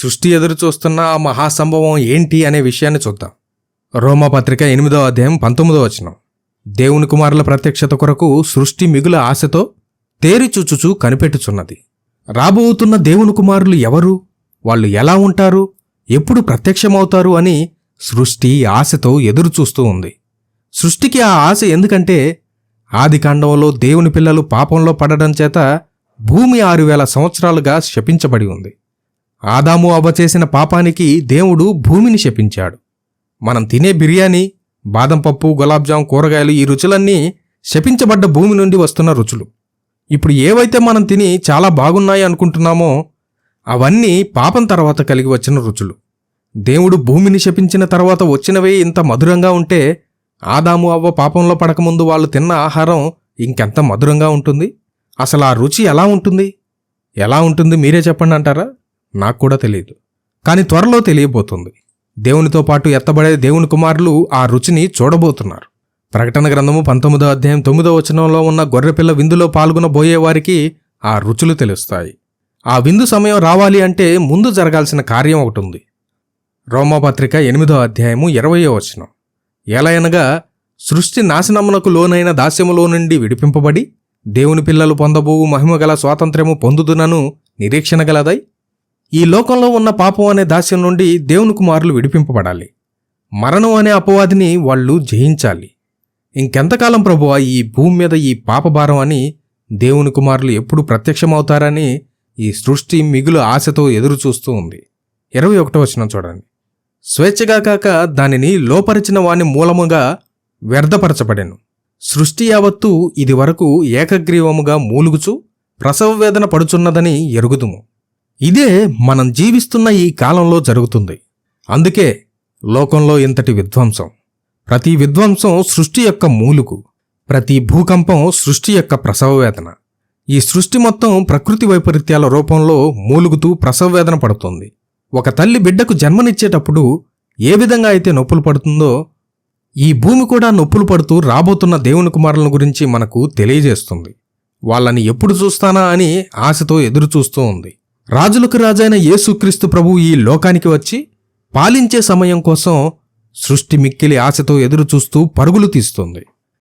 సృష్టి ఎదురు చూస్తున్న ఆ మహాసంభవం ఏంటి అనే విషయాన్ని చూద్దాం. రోమపత్రిక ఎనిమిదో అధ్యాయం పంతొమ్మిదో వచనం. దేవుని కుమారుల ప్రత్యక్షత కొరకు సృష్టి మిగుల ఆశతో తేరిచూచుచూ కనిపెట్టుచున్నది. రాబోతున్న దేవుని కుమారులు ఎవరు? వాళ్ళు ఎలా ఉంటారు? ఎప్పుడు ప్రత్యక్షమవుతారు అని సృష్టి ఆశతో ఎదురుచూస్తూ ఉంది. సృష్టికి ఆ ఆశ ఎందుకంటే ఆదికాండంలో దేవుని పిల్లలు పాపంలో పడడం చేత భూమి ఆరు వేల సంవత్సరాలుగా శపించబడి ఉంది. ఆదాము అవ్వ చేసిన పాపానికి దేవుడు భూమిని శపించాడు. మనం తినే బిర్యానీ బాదం పప్పు గులాబ్జామ్ కూరగాయలు ఈ రుచులన్నీ శపించబడ్డ భూమి నుండి వస్తున్న రుచులు. ఇప్పుడు ఏవైతే మనం తిని చాలా బాగున్నాయి అనుకుంటున్నామో అవన్నీ పాపం తర్వాత కలిగి వచ్చిన రుచులు. దేవుడు భూమిని శపించిన తర్వాత వచ్చినవే ఇంత మధురంగా ఉంటే ఆదాము అవ్వ పాపంలో పడకముందు వాళ్ళు తిన్న ఆహారం ఇంకెంత మధురంగా ఉంటుంది? అసలు ఆ రుచి ఎలా ఉంటుంది? ఎలా ఉంటుంది మీరే చెప్పండి అంటారా? నాకు కూడా తెలియదు. కానీ త్వరలో తెలియబోతుంది. దేవునితో పాటు ఎత్తబడే దేవుని కుమారులు ఆ రుచిని చూడబోతున్నారు. ప్రకటన గ్రంథము పంతొమ్మిదో అధ్యాయం తొమ్మిదో వచనంలో ఉన్న గొర్రెపిల్ల విందులో పాల్గొనబోయే వారికి ఆ రుచులు తెలుస్తాయి. ఆ విందు సమయం రావాలి అంటే ముందు జరగాల్సిన కార్యం ఒకటి ఉంది. రోమపత్రిక ఎనిమిదో అధ్యాయము ఇరవయో వచనం. ఎలయనగా సృష్టి నాశనమునకు లోనైన దాస్యములో నుండి విడిపింపబడి దేవుని పిల్లలు పొందబోవు మహిమగల స్వాతంత్ర్యము పొందుదునను నిరీక్షణ గలదై ఈ లోకంలో ఉన్న పాపం అనే దాస్యం నుండి దేవుని కుమారులు విడిపింపబడాలి. మరణం అనే అపవాదిని వాళ్ళు జయించాలి. ఇంకెంతకాలం ప్రభువా ఈ భూమి మీద ఈ పాపభారం అని దేవుని కుమారులు ఎప్పుడు ప్రత్యక్షమవుతారని ఈ సృష్టి మిగులు ఆశతో ఎదురు చూస్తూ ఉంది. ఇరవై ఒకటో వచనం చూడండి. స్వేచ్ఛగా కాక దానిని లోపరిచిన వాని మూలముగా వ్యర్థపరచబడెను. సృష్టి యావత్తు ఇది వరకు ఏకగ్రీవముగా మూలుగుచు ప్రసవ వేదన పడుచున్నదని ఎరుగుదుము. ఇదే మనం జీవిస్తున్న ఈ కాలంలో జరుగుతుంది. అందుకే లోకంలో ఇంతటి విధ్వంసం. ప్రతి విధ్వంసం సృష్టి యొక్క మూలుకు ప్రతి భూకంపం సృష్టి యొక్క ప్రసవ వేదన. ఈ సృష్టి మొత్తం ప్రకృతి వైపరీత్యాల రూపంలో మూలుగుతూ ప్రసవ వేదన పడుతుంది. ఒక తల్లి బిడ్డకు జన్మనిచ్చేటప్పుడు ఏ విధంగా అయితే నొప్పులు పడుతుందో ఈ భూమి కూడా నొప్పులు పడుతూ రాబోతున్న దేవుని కుమారుల గురించి మనకు తెలియజేస్తుంది. వాళ్ళని ఎప్పుడు చూస్తానా అని ఆశతో ఎదురు చూస్తూ ఉంది. రాజులకు రాజైన యేసుక్రీస్తు ప్రభు ఈ లోకానికి వచ్చి పాలించే సమయం కోసం సృష్టి మిక్కిలి ఆశతో ఎదురుచూస్తూ పరుగులు తీస్తుంది.